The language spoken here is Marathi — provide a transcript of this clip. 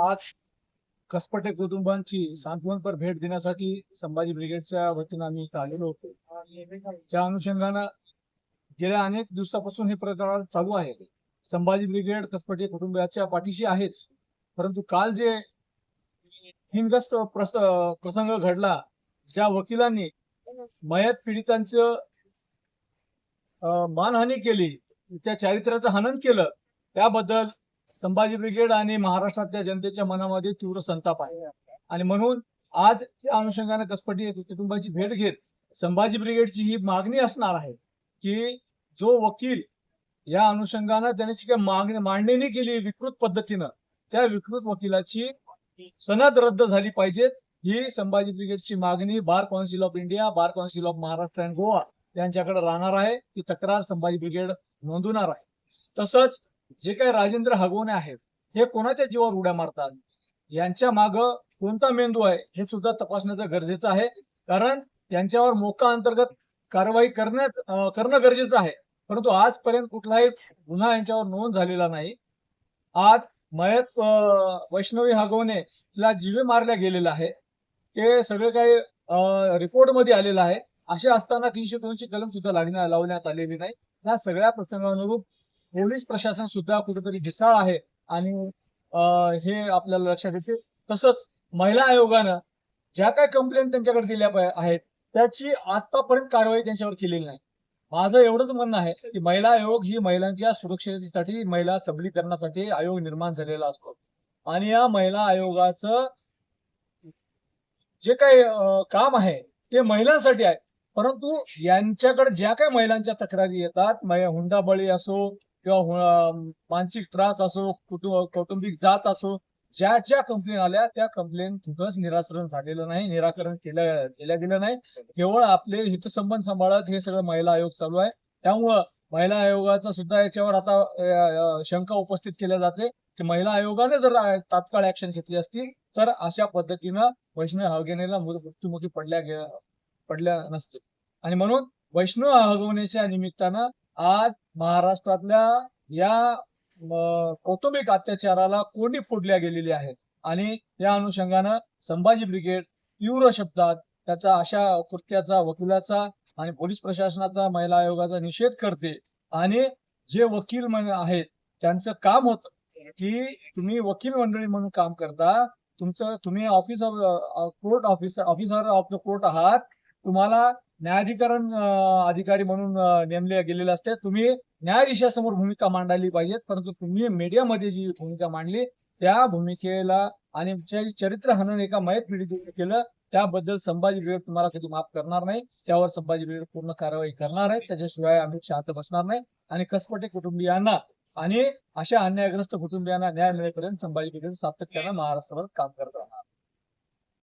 आज कसपटे कुटुंबांची सांत्वनपर भेट देण्यासाठी संभाजी ब्रिगेडच्या वतीनं आम्ही इथं आलेलो होतो. त्या अनुषंगानं गेल्या अनेक दिवसापासून हे प्रकार चालू आहे. संभाजी ब्रिगेड कसपटे कुटुंबाच्या पाठीशी आहेच. परंतु काल जे हिंगस्त प्रस प्रसंग घडला ज्या वकिलांनी मयत पीडितांचं मानहानी केली त्या चारित्र्याचं हनन केलं त्याबद्दल संभाजी ब्रिगेड आणि महाराष्ट्रातल्या जनतेच्या मनामध्ये तीव्र संताप आहे. आणि म्हणून आज त्या अनुषंगाने कसपटी कुटुंबाची भेट घेत संभाजी ब्रिगेडची ही मागणी असणार आहे की जो वकील या अनुषंगानं त्याने जी काही मागणी मांडणी केली विकृत पद्धतीनं त्या विकृत वकिलाची सनद रद्द झाली पाहिजेत ही संभाजी ब्रिगेडची मागणी bar council of India bar council of Maharashtra and Goa यांच्याकडे राहणार आहे. ती तक्रार संभाजी ब्रिगेड नोंदवणार आहे. तसंच जे काही राजेंद्र हगवणे आहेत हे कोणाच्या जीवावर उड्या मारतात? यांच्या माग कोणता मेंदू आहे? हे सुद्धा तपासण्याचं गरजेचं आहे. कारण त्यांच्यावर मोका अंतर्गत कारवाई करण्यात करणं गरजेचं आहे. परंतु आजपर्यंत कुठलाही गुन्हा यांच्यावर नोंद झालेला नाही. आज मयत वैष्णवी हगवणे ला जीवे मारल्या गेलेला आहे. ते सगळं काही रिपोर्टमध्ये आलेलं आहे. असे असताना तीनशे दोनशे कलम सुद्धा लागण्या लावण्यात आलेली नाही. या सगळ्या प्रसंगानुरूप पोलीस प्रशासन सुद्धा कुठेतरी ढिसाळ आहे आणि हे आपल्याला लक्षात येते. तसंच महिला आयोगानं ज्या काही कंप्लेंट त्यांच्याकडे दिल्या आहेत त्याची आतापर्यंत कारवाई त्यांच्यावर केलेली नाही. माझं एवढंच म्हणणं आहे की महिला आयोग ही महिलांच्या सुरक्षेसाठी महिला सबलीकरणासाठी आयोग निर्माण झालेला असतो. आणि या महिला आयोगाचं जे काही काम आहे ते महिलांसाठी आहे. परंतु यांच्याकडे ज्या काही महिलांच्या तक्रारी येतात हुंडा हुंडाबळी असो किंवा मानसिक त्रास असो कुटुंब कौटुंबिक जात असो ज्या ज्या कंप्लेन आल्या त्या कंप्लेन कुठंच निराकरण झालेलं नाही निराकरण केलं केल्या गेलं नाही. केवळ आपले हितसंबंध सांभाळत हे सगळं महिला आयोग चालू आहे. त्यामुळं महिला आयोगाचा सुद्धा याच्यावर आता शंका उपस्थित केल्या जाते की महिला आयोगाने जर तात्काळ ऍक्शन घेतली असती तर अशा पद्धतीनं वैष्णव हगवणेला मृत्युमुखी पडल्या गे पडल्या नसते. आणि म्हणून वैष्णव हगवण्याच्या निमित्तानं आज महाराष्ट्रातल्या या कौटुंबिक अत्याचाराला कोंडी फोडल्या गेलेली आहे आणि या अनुषंगानं संभाजी ब्रिगेड तीव्र शब्दात त्याचा अशा कृत्याचा वकिलाचा आणि पोलीस प्रशासनाचा महिला आयोगाचा निषेध करते. आणि जे वकील आहेत त्यांचं काम होत की तुम्ही वकील मंडळी म्हणून काम करता. तुमचं तुम्ही office of court officer officer of the court आहात. तुम्हाला न्यायाधिकरण अधिकारी म्हणून नेमले गेलेले असते. तुम्ही न्यायाधीशासमोर भूमिका मांडायली पाहिजेत परंतु तुम्ही मीडियामध्ये जी भूमिका मांडली त्या भूमिकेला आणि चरित्र हनन एका मयत पीडित केलं त्याबद्दल संभाजी विवेक तुम्हाला कधी माफ करणार नाही. त्यावर संभाजी विवेक पूर्ण कारवाई करणार आहे त्याच्याशिवाय आम्ही शांत बसणार नाही. आणि कसपटे कुटुंबियांना आणि अशा अन्यायग्रस्त कुटुंबियांना न्याय मिळेपर्यंत संभाजी विवेक सातत्यानं महाराष्ट्रभर काम करत राहणार.